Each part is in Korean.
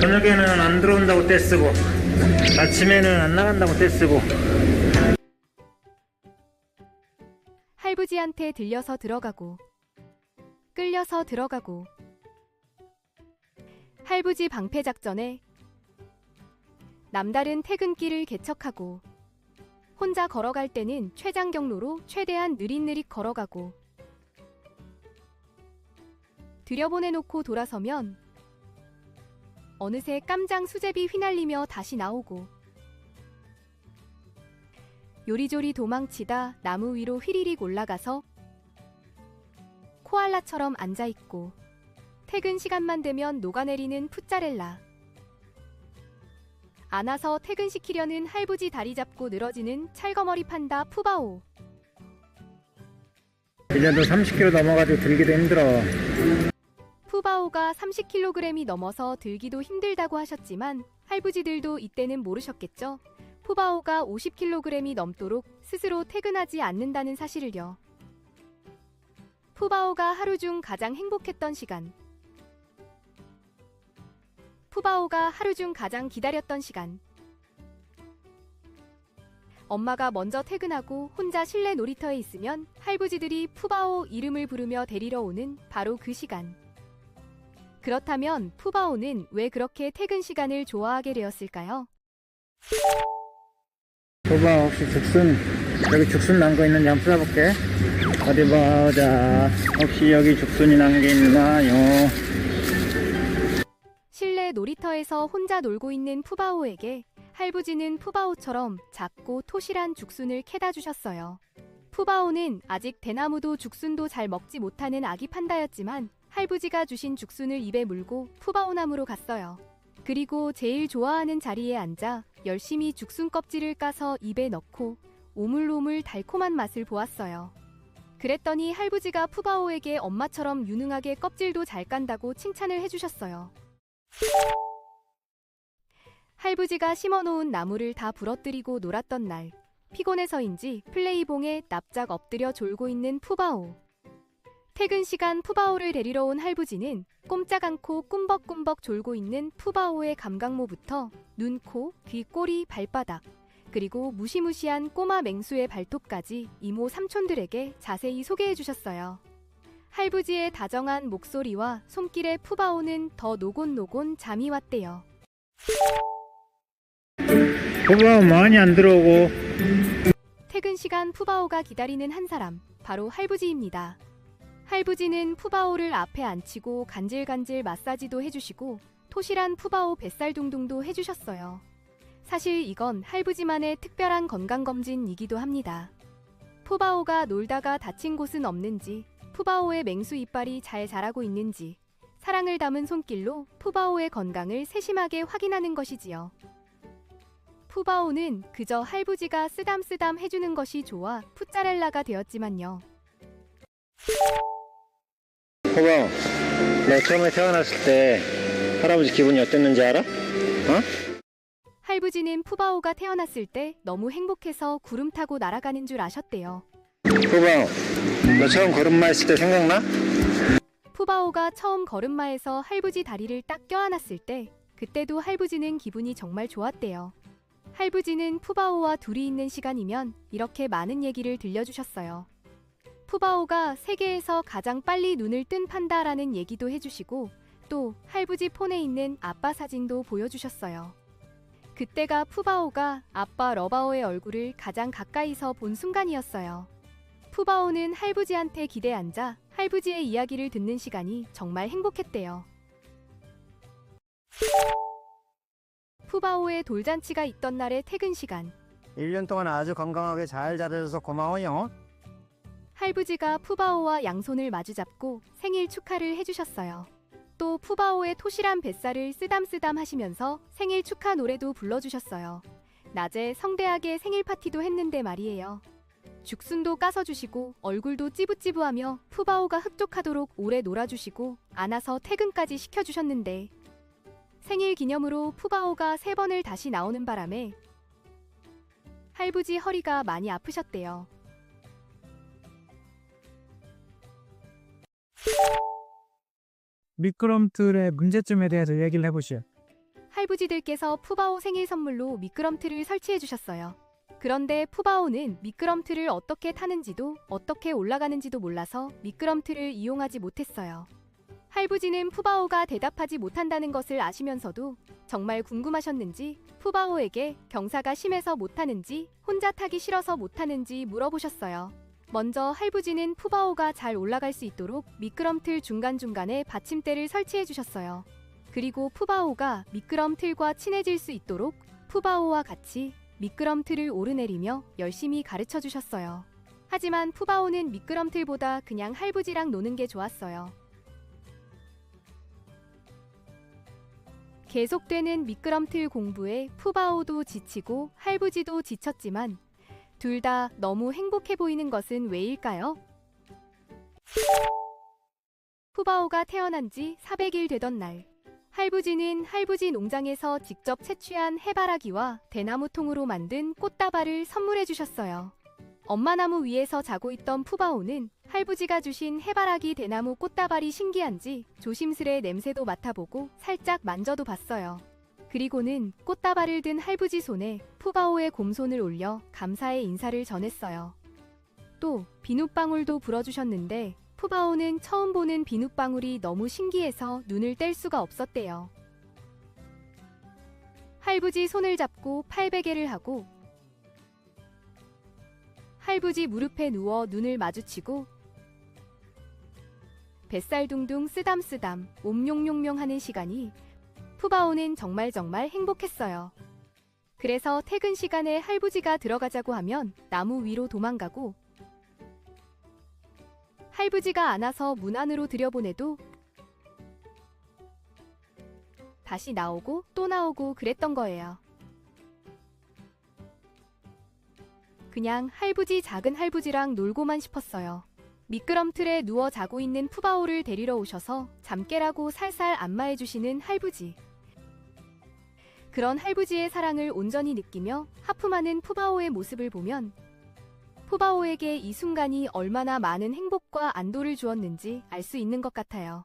저녁에는 안 들어온다고 떼쓰고 아침에는 안 나간다고 떼쓰고. 할부지한테 들려서 들어가고 끌려서 들어가고. 할부지 방패 작전에 남다른 퇴근길을 개척하고 혼자 걸어갈 때는 최장 경로로 최대한 느릿느릿 걸어가고. 들여보내놓고 돌아서면 어느새 깜장 수제비 휘날리며 다시 나오고 요리조리 도망치다 나무 위로 휘리릭 올라가서 코알라처럼 앉아있고 퇴근 시간만 되면 녹아내리는 푸짜렐라. 안아서 퇴근시키려는 할부지 다리 잡고 늘어지는 찰거머리 판다 푸바오. 1년도 30kg 넘어가지고 들기도 힘들어 푸바오가 30kg이 넘어서 들기도 힘들다고 하셨지만 할부지들도 이때는 모르셨겠죠. 푸바오가 50kg이 넘도록 스스로 퇴근하지 않는다는 사실을요. 푸바오가 하루 중 가장 행복했던 시간. 푸바오가 하루 중 가장 기다렸던 시간. 엄마가 먼저 퇴근하고 혼자 실내 놀이터에 있으면 할부지들이 푸바오 이름을 부르며 데리러 오는 바로 그 시간. 그렇다면 푸바오는 왜 그렇게 퇴근 시간을 좋아하게 되었을까요? 봐봐 혹시 죽순 여기 죽순 난 거 있는지 한번 찾아볼게 어디 보자 혹시 여기 죽순이 난 게 있나요 실내 놀이터에서 혼자 놀고 있는 푸바오에게 할부지는 푸바오처럼 작고 토실한 죽순을 캐다 주셨어요. 푸바오는 아직 대나무도 죽순도 잘 먹지 못하는 아기 판다였지만 할부지가 주신 죽순을 입에 물고 푸바오 나무로 갔어요. 그리고 제일 좋아하는 자리에 앉아 열심히 죽순 껍질을 까서 입에 넣고 오물오물 달콤한 맛을 보았어요. 그랬더니 할부지가 푸바오에게 엄마처럼 유능하게 껍질도 잘 깐다고 칭찬을 해주셨어요. 할부지가 심어놓은 나무를 다 부러뜨리고 놀았던 날, 피곤해서인지 플레이봉에 납작 엎드려 졸고 있는 푸바오. 퇴근 시간 푸바오를 데리러 온 할부지는 꼼짝 않고 꿈벅꿈벅 졸고 있는 푸바오의 감각모부터 눈, 코, 귀, 꼬리, 발바닥, 그리고 무시무시한 꼬마 맹수의 발톱까지 이모 삼촌들에게 자세히 소개해 주셨어요. 할부지의 다정한 목소리와 손길에 푸바오는 더 노곤노곤 잠이 왔대요. 봐봐 많이 안 들어오고 퇴근 시간 푸바오가 기다리는 한 사람, 바로 할부지입니다. 할부지는 푸바오를 앞에 앉히고 간질간질 마사지도 해주시고 토실한 푸바오 뱃살 둥둥도 해주셨어요. 사실 이건 할부지만의 특별한 건강검진이기도 합니다. 푸바오가 놀다가 다친 곳은 없는지, 푸바오의 맹수 이빨이 잘 자라고 있는지, 사랑을 담은 손길로 푸바오의 건강을 세심하게 확인하는 것이지요. 푸바오는 그저 할부지가 쓰담쓰담 해주는 것이 좋아 푸짜렐라가 되었지만요. 봐봐 너 처음에 태어났을 때 할아버지 기분이 어땠는지 알아? 할부지는 푸바오가 태어났을 때 너무 행복해서 구름 타고 날아가는 줄 아셨대요. 봐봐 너 처음 걸음마 했을 때 생각나? 푸바오가 처음 걸음마에서 할부지 다리를 딱 껴안았을 때 그때도 할부지는 기분이 정말 좋았대요. 할부지는 푸바오와 둘이 있는 시간이면 이렇게 많은 얘기를 들려주셨어요. 푸바오가 세계에서 가장 빨리 눈을 뜬 판다라는 얘기도 해주시고 또 할부지 폰에 있는 아빠 사진도 보여주셨어요. 그때가 푸바오가 아빠 러바오의 얼굴을 가장 가까이서 본 순간이었어요. 푸바오는 할부지한테 기대 앉아 할부지의 이야기를 듣는 시간이 정말 행복했대요. 푸바오의 돌잔치가 있던 날의 퇴근 시간. 1년 동안 아주 건강하게 잘 자라줘서 고마워요. 할부지가 푸바오와 양손을 마주잡고 생일 축하를 해주셨어요. 또 푸바오의 토실한 뱃살을 쓰담쓰담 하시면서 생일 축하 노래도 불러주셨어요. 낮에 성대하게 생일 파티도 했는데 말이에요. 죽순도 까서 주시고 얼굴도 찌부찌부하며 푸바오가 흡족하도록 오래 놀아주시고 안아서 퇴근까지 시켜주셨는데 생일 기념으로 푸바오가 세 번을 다시 나오는 바람에 할부지 허리가 많이 아프셨대요. 미끄럼틀의 문제점에 대해서 얘기를 해보시오. 할부지들께서 푸바오 생일 선물로 미끄럼틀을 설치해 주셨어요. 그런데 푸바오는 미끄럼틀을 어떻게 타는지도 어떻게 올라가는지도 몰라서 미끄럼틀을 이용하지 못했어요. 할부지는 푸바오가 대답하지 못한다는 것을 아시면서도 정말 궁금하셨는지 푸바오에게 경사가 심해서 못하는지 혼자 타기 싫어서 못하는지 물어보셨어요. 먼저 할부지는 푸바오가 잘 올라갈 수 있도록 미끄럼틀 중간중간에 받침대를 설치해 주셨어요. 그리고 푸바오가 미끄럼틀과 친해질 수 있도록 푸바오와 같이 미끄럼틀을 오르내리며 열심히 가르쳐 주셨어요. 하지만 푸바오는 미끄럼틀보다 그냥 할부지랑 노는 게 좋았어요. 계속되는 미끄럼틀 공부에 푸바오도 지치고 할부지도 지쳤지만 둘 다 너무 행복해 보이는 것은 왜일까요? 푸바오가 태어난 지 400일 되던 날, 할부지는 할부지 농장에서 직접 채취한 해바라기와 대나무통으로 만든 꽃다발을 선물해 주셨어요. 엄마 나무 위에서 자고 있던 푸바오는 할부지가 주신 해바라기 대나무 꽃다발이 신기한지 조심스레 냄새도 맡아보고 살짝 만져도 봤어요. 그리고는 꽃다발을 든 할부지 손에 푸바오의 곰손을 올려 감사의 인사를 전했어요. 또 비눗방울도 불어주셨는데 푸바오는 처음 보는 비눗방울이 너무 신기해서 눈을 뗄 수가 없었대요. 할부지 손을 잡고 팔베개를 하고 할부지 무릎에 누워 눈을 마주치고 뱃살 둥둥 쓰담쓰담 옴룡룡룡 하는 시간이 푸바오는 정말 정말 행복했어요. 그래서 퇴근 시간에 할부지가 들어가자고 하면 나무 위로 도망가고 할부지가 안아서 문 안으로 들여보내도 다시 나오고 또 나오고 그랬던 거예요. 그냥 할부지 작은 할부지랑 놀고만 싶었어요. 미끄럼틀에 누워 자고 있는 푸바오를 데리러 오셔서 잠깨라고 살살 안마해 주시는 할부지. 그런 할부지의 사랑을 온전히 느끼며 하품하는 푸바오의 모습을 보면 푸바오에게 이 순간이 얼마나 많은 행복과 안도를 주었는지 알 수 있는 것 같아요.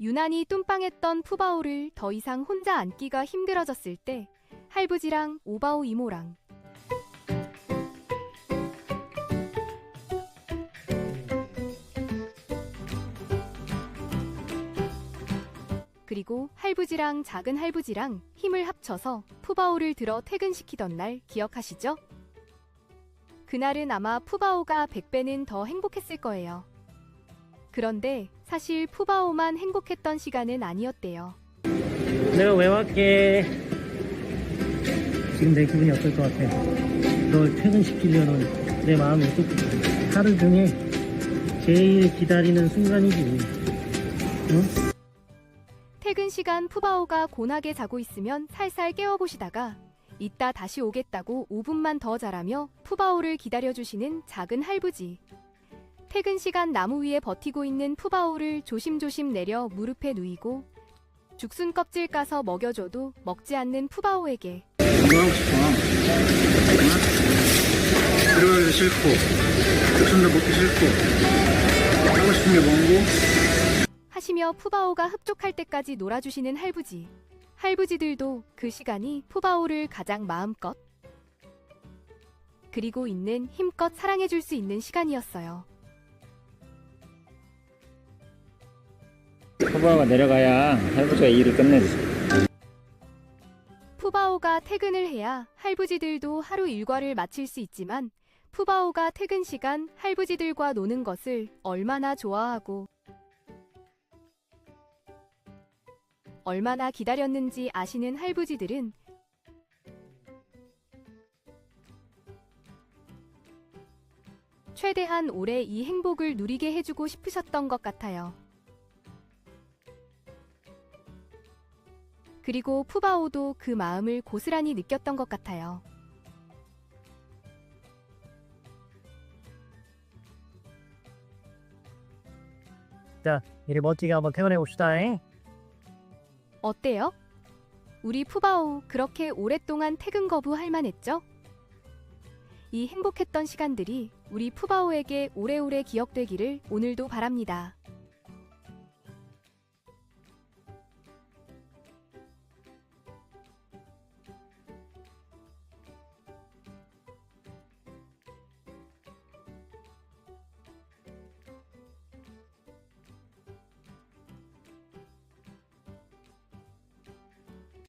유난히 뚱빵했던 푸바오를 더 이상 혼자 안기가 힘들어졌을 때 할부지랑 오바오 이모랑 그리고 할부지랑 작은 할부지랑 힘을 합쳐서 푸바오를 들어 퇴근시키던 날 기억하시죠? 그날은 아마 푸바오가 100배는 더 행복했을 거예요. 그런데 사실 푸바오만 행복했던 시간은 아니었대요. 내가 왜 왔게? 지금 내 기분이 어떨 것 같아? 널 퇴근시키려는 내 마음이 어떻게 하루 중에 제일 기다리는 순간이지. 응? 시간 푸바오가 곤하게 자고 있으면 살살 깨워보시다가 이따 다시 오겠다고 5분만 더 자라며 푸바오를 기다려주시는 작은 할부지. 퇴근 시간 나무 위에 버티고 있는 푸바오를 조심조심 내려 무릎에 누이고 죽순 껍질 까서 먹여줘도 먹지 않는 푸바오에게 이거 하고 싶어. 응? 들어가기도 싫고, 육순도 먹기 싫고, 하고 싶은 게 뭔고? 하시며 푸바오가 흡족할 때까지 놀아주시는 할부지. 할부지들도 그 시간이 푸바오를 가장 마음껏 그리고 있는 힘껏 사랑해줄 수 있는 시간이었어요. 푸바오가 내려가야 할부지가 일을 끝내지. 푸바오가 퇴근을 해야 할부지들도 하루 일과를 마칠 수 있지만 푸바오가 퇴근 시간 할부지들과 노는 것을 얼마나 좋아하고 얼마나 기다렸는지 아시는 할부지들은 최대한 오래 이 행복을 누리게 해주고 싶으셨던 것 같아요. 그리고 푸바오도 그 마음을 고스란히 느꼈던 것 같아요. 자, 이리 멋지게 한번 퇴근해 봅시다. 잉? 어때요? 우리 푸바오 그렇게 오랫동안 퇴근 거부할 만했죠? 이 행복했던 시간들이 우리 푸바오에게 오래오래 기억되기를 오늘도 바랍니다.